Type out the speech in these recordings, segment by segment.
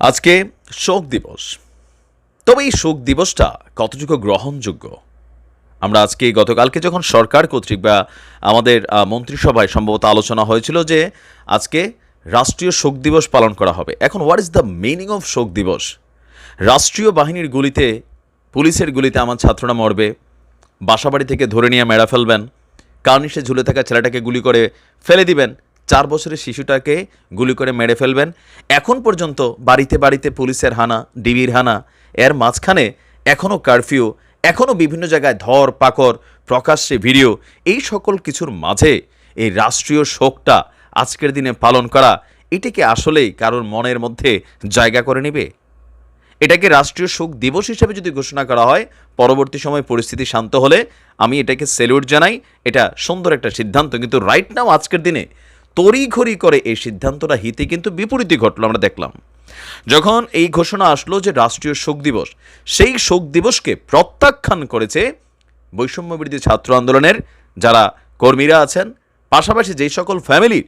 আজকে শোক দিবস। তবে এই শোক দিবসটা কতটুকু গ্রহণযোগ্য? আমরা আজকে গতকালকে যখন সরকার কর্তৃক বা আমাদের মন্ত্রিসভায় সম্ভবত আলোচনা হয়েছিল যে আজকে রাষ্ট্রীয় শোক দিবস পালন করা হবে। এখন what is the meaning of শোক দিবস? রাষ্ট্রীয় বাহিনীর গুলিতে, পুলিশের গুলিতে আমার ছাত্ররা মরবে। বাসাবাড়ি থেকে ধরে নিয়ে মেরা ফেলবেন। কার্নিশে ঝুলে থাকা ছেলেটাকে গুলি করে ফেলে দিবেন। চার বছরের শিশুটাকে গুলি করে মেরে ফেলবেন। এখন পর্যন্ত বাড়িতে বাড়িতে পুলিশের হানা, ডিবির হানা, এর মাঝখানে এখনও কারফিউ এখনও বিভিন্ন জায়গায় ধর পাকর প্রকাশ্যে ভিডিও, এই সকল কিছুর মাঝে এই রাষ্ট্রীয় শোকটা আজকের দিনে পালন করা এটাকে আসলেই কারোর মনের মধ্যে জায়গা করে নেবে? এটাকে রাষ্ট্রীয় শোক দিবস হিসেবে যদি ঘোষণা করা হয়, পরবর্তী সময় পরিস্থিতি শান্ত হলে আমি এটাকে সেলিউট জানাই। এটা সুন্দর একটা সিদ্ধান্ত, কিন্তু রাইট নাও আজকের দিনে তড়িঘড়ি করে এই সিদ্ধান্তটা হিতে কিন্তু বিপরীতই ঘটলো, আমরা দেখলাম। যখন এই ঘোষণা আসলো যে রাষ্ট্রীয় শোক দিবস, সেই শোক দিবসকে প্রত্যাখ্যান করেছে বৈষম্য বিরোধী ছাত্র আন্দোলনের যারা কর্মীরা আছেন, পাশাপাশি যেই সকল ফ্যামিলির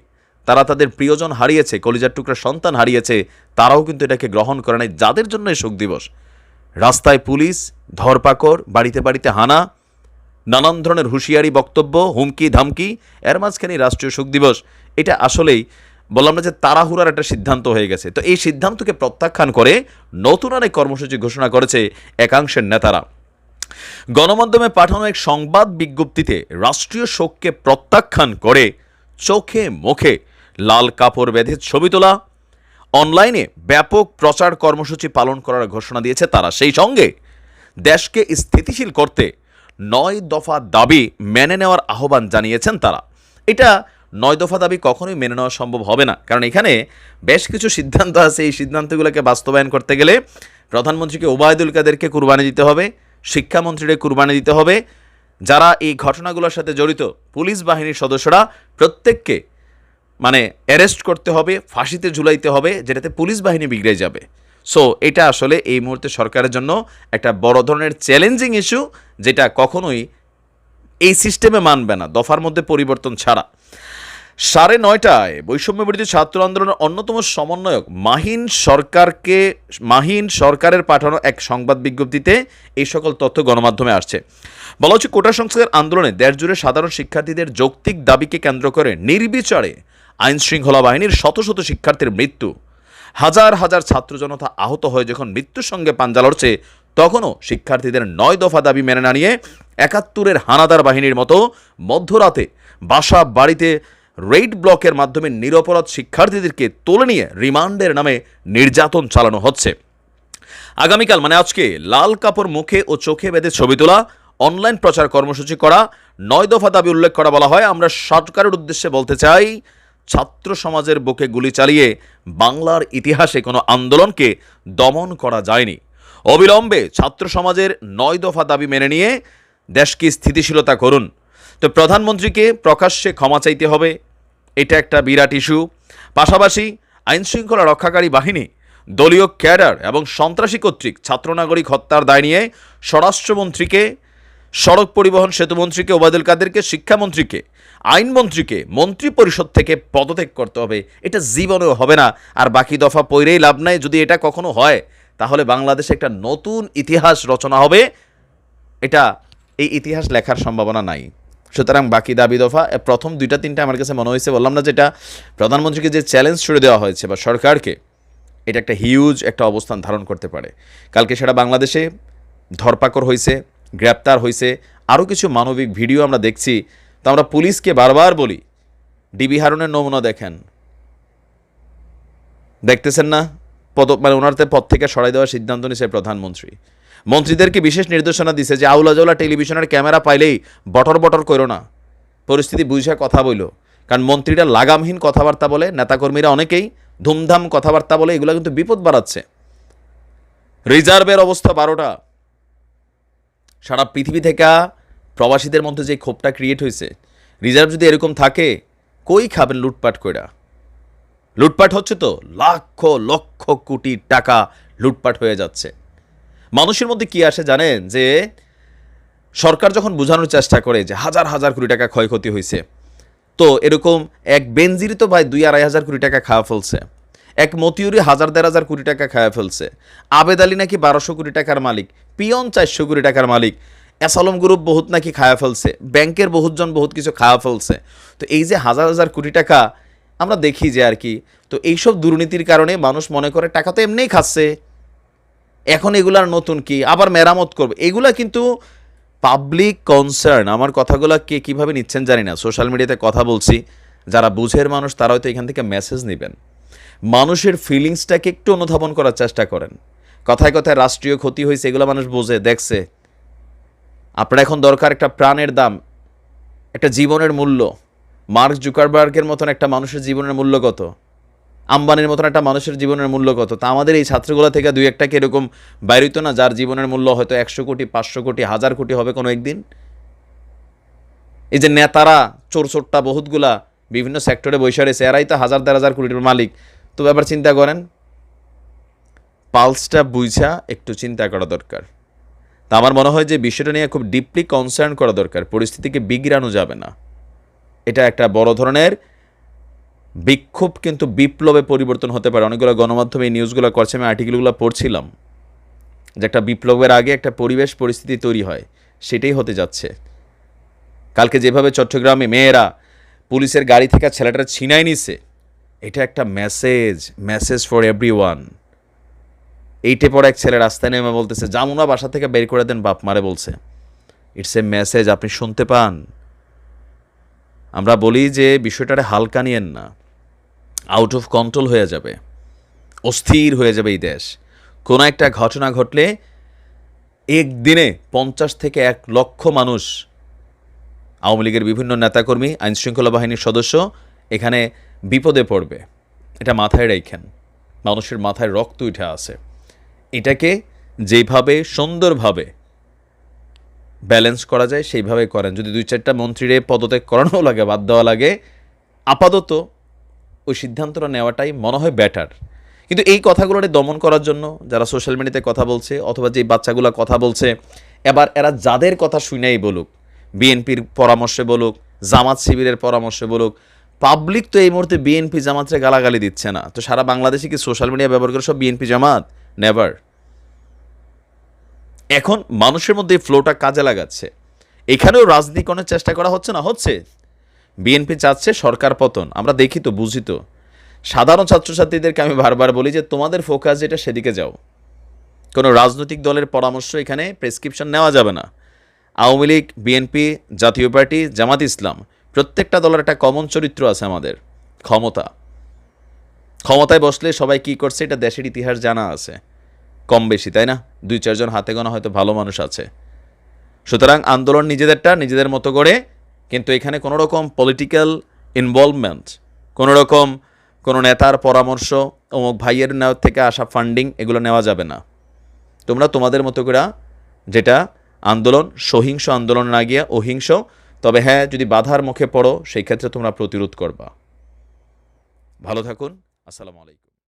তারা তাদের প্রিয়জন হারিয়েছে, কলিজার টুকরা সন্তান হারিয়েছে, তারাও কিন্তু এটাকে গ্রহণ করে নাই। যাদের জন্য এই শোক দিবস? রাস্তায় পুলিশ, ধরপাকড়, বাড়িতে বাড়িতে হানা, নানান ধরনের হুঁশিয়ারি, বক্তব্য, হুমকি, ধামকি, এর মাঝখানে রাষ্ট্রীয় শোক দিবস। এটা আসলেই বললাম না যে তাড়াহুড়ার একটা সিদ্ধান্ত হয়ে গেছে। তো এই সিদ্ধান্তকে প্রত্যাখ্যান করে নতুন অনেক কর্মসূচি ঘোষণা করেছে একাংশের নেতারা। গণমাধ্যমে পাঠানো এক সংবাদ বিজ্ঞপ্তিতে রাষ্ট্রীয় শোককে প্রত্যাখ্যান করে চোখে মুখে লাল কাপড় বেঁধে ছবি তোলা, অনলাইনে ব্যাপক প্রচার কর্মসূচি পালন করার ঘোষণা দিয়েছে তারা। সেই সঙ্গে দেশকে স্থিতিশীল করতে নয় দফা দাবি মেনে নেওয়ার আহ্বান জানিয়েছেন তারা। এটা নয় দফা দাবি কখনোই মেনে নেওয়া সম্ভব হবে না। কারণ এখানে বেশ কিছু সিদ্ধান্ত আছে। এই সিদ্ধান্তগুলোকে বাস্তবায়ন করতে গেলে প্রধানমন্ত্রীকে ওবায়দুল কাদেরকে কুরবানি দিতে হবে, শিক্ষামন্ত্রীকে কুরবানি দিতে হবে। যারা এই ঘটনাগুলোর সাথে জড়িত, পুলিশ বাহিনীর সদস্যরা প্রত্যেককে মানে অ্যারেস্ট করতে হবে, ফাঁসিতে ঝুলাইতে হবে, যেটাতে পুলিশ বাহিনী বিগড়ে যাবে। সো এটা আসলে এই মুহূর্তে সরকারের জন্য একটা বড় ধরনের চ্যালেঞ্জিং ইস্যু যেটা কখনোই এই সিস্টেমে মানবে না, দফার মধ্যে পরিবর্তন ছাড়া। সাড়ে নয়টায় বৈষম্য বিরোধী ছাত্র আন্দোলনের অন্যতম সমন্বয়ক মাহিন সরকারকে, মাহিন সরকারের পাঠানো এক সংবাদ বিজ্ঞপ্তিতে এই সকল তথ্য গণমাধ্যমে আসছে। বলা হচ্ছে, কোটা সংস্কার আন্দোলনে দেশ জুড়ে সাধারণ শিক্ষার্থীদের যৌক্তিক দাবিকে কেন্দ্র করে নির্বিচারে আইন শৃঙ্খলা বাহিনীর শত শত শিক্ষার্থীর মৃত্যু। হাজার হাজার ছাত্র জনতা আহত হয়ে যখন মৃত্যুর সঙ্গে পাঞ্জা লড়ছে, তখনও শিক্ষার্থীদের নয় দফা দাবি মেনে না নিয়ে একাত্তরের হানাদার বাহিনীর মতো মধ্যরাতে বাসা বাড়িতে রেড ব্লকের মাধ্যমে নিরপরাধ শিক্ষার্থীদেরকে তুলে নিয়ে রিমান্ডের নামে নির্যাতন চালানো হচ্ছে। আগামীকাল মানে আজকে, লাল কাপড় মুখে ও চোখে বেঁধে ছবি তোলা, অনলাইন প্রচার কর্মসূচি করা, নয় দফা দাবি উল্লেখ করা বলা হয়। আমরা সরকারের উদ্দেশ্যে বলতে চাই, ছাত্র সমাজের বুকে গুলি চালিয়ে বাংলার ইতিহাসে কোনো আন্দোলনকে দমন করা যায়নি। অবিলম্বে ছাত্র সমাজের নয় দফা দাবি মেনে নিয়ে দেশকে স্থিতিশীলতা করুন। তো প্রধানমন্ত্রীকে প্রকাশ্যে ক্ষমা চাইতে হবে, এটা একটা বিরাট ইস্যু। পাশাপাশি আইনশৃঙ্খলা রক্ষাকারী বাহিনী, দলীয় ক্যাডার এবং সন্ত্রাসী কর্তৃক ছাত্রনাগরিক হত্যার দায় নিয়ে স্বরাষ্ট্রমন্ত্রীকে, সড়ক পরিবহন সেতুমন্ত্রীকে, ওবায়দুল কাদেরকে, শিক্ষামন্ত্রীকে, আইনমন্ত্রীকে মন্ত্রী পরিষদ থেকে পদত্যাগ করতে হবে। এটা জীবনেও হবে না। আর বাকি দফা পৈরেই লাভ নাই। যদি এটা কখনো হয়, তাহলে বাংলাদেশে একটা নতুন ইতিহাস রচনা হবে। এটা এই ইতিহাস লেখার সম্ভাবনা নাই। সুতরাং বাকি দাবি দফা প্রথম দুইটা তিনটা আমার কাছে মনে হয়েছে, বললাম না যেটা প্রধানমন্ত্রীকে যে চ্যালেঞ্জ ছুড়ে দেওয়া হয়েছে বা সরকারকে, এটা একটা হিউজ একটা অবস্থান ধারণ করতে পারে। কালকে সেটা বাংলাদেশে ধরপাকড় হয়েছে, গ্রেপ্তার হয়েছে, আরও কিছু মানবিক ভিডিও আমরা দেখছি। তো আমরা পুলিশকে বারবার বলি ডিবি হারুনের নমুনা দেখেন। দেখতেছেন না? পদ মানে ওনারতে পদ থেকে সরাই দেওয়ার সিদ্ধান্ত নিয়েছে প্রধানমন্ত্রী। মন্ত্রীদেরকে বিশেষ নির্দেশনা দিছে যে আউলা জাউলা টেলিভিশনের ক্যামেরা পাইলেই বটর বটর করো না। পরিস্থিতি বুঝে কথা বইল। কারণ মন্ত্রীরা লাগামহীন কথাবার্তা বলে, নেতাকর্মীরা অনেকেই ধুমধাম কথাবার্তা বলে, এগুলো কিন্তু বিপদ বাড়াচ্ছে। রিজার্ভের অবস্থা বারোটা। সারা পৃথিবী থেকে প্রবাসীদের মধ্যে যে ক্ষোভটা ক্রিয়েট হয়েছে রিজার্ভ যদি এরকম থাকে, কই খাবেন লুটপাট কইরা? লুটপাট হচ্ছে তো লাখ, লক্ষ কোটি টাকা লুটপাট হয়ে যাচ্ছে। মানুষের মধ্যে কি আসে জানেন? যে সরকার যখন বোঝানোর চেষ্টা করে যে হাজার হাজার কোটি টাকা ক্ষয়ক্ষতি হয়েছে, তো এরকম এক বেনজিরই তো ভাই দুই আড়াই হাজার কোটি টাকা খাওয়া ফেলছে। এক মতিউরি হাজার দেড় হাজার কোটি টাকা খাওয়া ফেলছে। আবেদ আলী নাকি বারোশো কোটি টাকার মালিক, পিয়ন চারশো কোটি টাকার মালিক অ্যাসালম গ্রুপ বহুত নাকি খায়া ফেলছে, ব্যাংকের বহুতজন বহুত কিছু খাওয়া ফেলছে। তো এই যে হাজার হাজার কোটি টাকা আমরা দেখি যে আর কি, তো এইসব দুর্নীতির কারণে মানুষ মনে করে টাকা তো এমনিই খাচ্ছে। এখন এগুলার নতুন কি? আবার মেরামত করবে। এগুলা কিন্তু পাবলিক কনসার্ন আমার কথাগুলো কে কীভাবে নিচ্ছেন জানি না। সোশ্যাল মিডিয়াতে কথা বলছি। যারা বুঝের মানুষ তারা হয়তো এখান থেকে মেসেজ নেবেন। মানুষের ফিলিংসটাকে একটু অনুধাবন করার চেষ্টা করেন। কথায় কথায় রাষ্ট্রীয় ক্ষতি হয়েছে, এগুলো মানুষ বোঝে, দেখছে। আপনার এখন দরকার একটা প্রাণের দাম, একটা জীবনের মূল্য। মার্ক জুকারবার্গের মতন একটা মানুষের জীবনের মূল্য কত? আম্বানির মতন একটা মানুষের জীবনের মূল্য কত? তা আমাদের এই ছাত্রগুলো থেকে দুই একটাকে এরকম বাইরিত না? যার জীবনের মূল্য হয়তো একশো কোটি, পাঁচশো কোটি, হাজার কোটি হবে কোনো একদিন? এই যে নেতারা চোর চোরটা বহুতগুলা বিভিন্ন সেক্টরে বৈশা রয়েছে, এরাই তো হাজার দেড় হাজার কোটির মালিক। তো ব্যাপার চিন্তা করেন, পালসটা বুঝা একটু চিন্তা করা দরকার। তা আমার মনে হয় যে বিষয়টা নিয়ে খুব ডিপলি কনসার্ন করা দরকার, পরিস্থিতিকে বিগড়ানো যাবে না। এটা একটা বড় ধরনের বিক্ষোভ কিন্তু বিপ্লবে পরিবর্তন হতে পারে। অনেকগুলো গণমাধ্যমে এই নিউজগুলো করছে, আমি আর্টিকেলগুলো পড়ছিলাম। যে একটা বিপ্লবের আগে একটা পরিবেশ পরিস্থিতি তৈরি হয়, সেটাই হতে যাচ্ছে। কালকে যেভাবে চট্টগ্রামে মেয়েরা পুলিশের গাড়ি থেকে ছেলেটা ছিনাই নিছে, এটা একটা message message for everyone এইটে পর এক ছেলে রাস্তায় নেমে বলতেছে, জামুনা বাসা থেকে বের করে দেন, বাপ মারে বলছে। ইটস এ মেসেজ আপনি শুনতে পান? আমরা বলি যে, বিষয়টারে হালকা নিয়েন না। আউট অফ কন্ট্রোল হয়ে যাবে। অস্থির হয়ে যাবে এই দেশ। কোনো একটা ঘটনা ঘটলে একদিনে পঞ্চাশ থেকে এক লক্ষ মানুষ, আওয়ামী লীগের বিভিন্ন নেতাকর্মী, আইনশৃঙ্খলা বাহিনীর সদস্য এখানে বিপদে পড়বে। এটা মাথায় রেখেন। মানুষের মাথায় রক্ত উঠে আছে। এটাকে যেভাবে সুন্দরভাবে ব্যালেন্স করা যায়, সেইভাবে করেন। যদি দুই চারটা মন্ত্রীরে পদত্যাগ করানো লাগে, বাদ দেওয়া লাগে, আপাতত ওই সিদ্ধান্তটা নেওয়াটাই মনে হয় বেটার কিন্তু এই কথাগুলোরে দমন করার জন্য যারা সোশ্যাল মিডিয়াতে কথা বলছে অথবা যে বাচ্চাগুলো কথা বলছে, এবার এরা যাদের কথা শুনেই বলুক বিএনপির পরামর্শে বলুক, জামাত শিবিরের পরামর্শে বলুক পাবলিক তো এই মুহূর্তে বিএনপি জামাতরে গালাগালি দিচ্ছে না। তো সারা বাংলাদেশে কি সোশ্যাল মিডিয়া ব্যবহার করে সব বিএনপি জামাত? নেভার এখন মানুষের মধ্যে ফ্লোটা কাজে লাগাচ্ছে। এখানেও রাজনীতিকরণের চেষ্টা করা হচ্ছে না? হচ্ছে? বিএনপি চাচ্ছে সরকার পতন। আমরা দেখি তো, বুঝি তো। সাধারণ ছাত্রছাত্রীদেরকে আমি বারবার বলি যে, তোমাদের ফোকাস যেটা সেদিকে যাও। কোনো রাজনৈতিক দলের পরামর্শ এখানে প্রেসক্রিপশন নেওয়া যাবে না। আওয়ামী লীগ, বিএনপি, জাতীয় পার্টি, জামাত ইসলাম, প্রত্যেকটা দলের একটা কমন চরিত্র আছে আমাদের। ক্ষমতা। ক্ষমতায় বসলে সবাই কি করছে, এটা দেশের ইতিহাস জানা আছে। কম বেশি, তাই না? দুই চারজন হাতে গোনা হয়তো ভালো মানুষ আছে। সুতরাং আন্দোলন নিজেদেরটা নিজেদের মতো করে কিন্তু এখানে কোনো রকম পলিটিক্যাল ইনভলভমেন্ট কোনো রকম কোনো নেতার পরামর্শ, অমুক ভাইয়ের নেওয়ার থেকে আসা ফান্ডিং এগুলো নেওয়া যাবে না। তোমরা তোমাদের মতো করে যেটা আন্দোলন, সহিংস আন্দোলন না গিয়ে অহিংস, তবে হ্যাঁ যদি বাধার মুখে পড়ো, সেই ক্ষেত্রে তোমরা প্রতিরোধ করবা। ভালো থাকুন, আসসালামু আলাইকুম।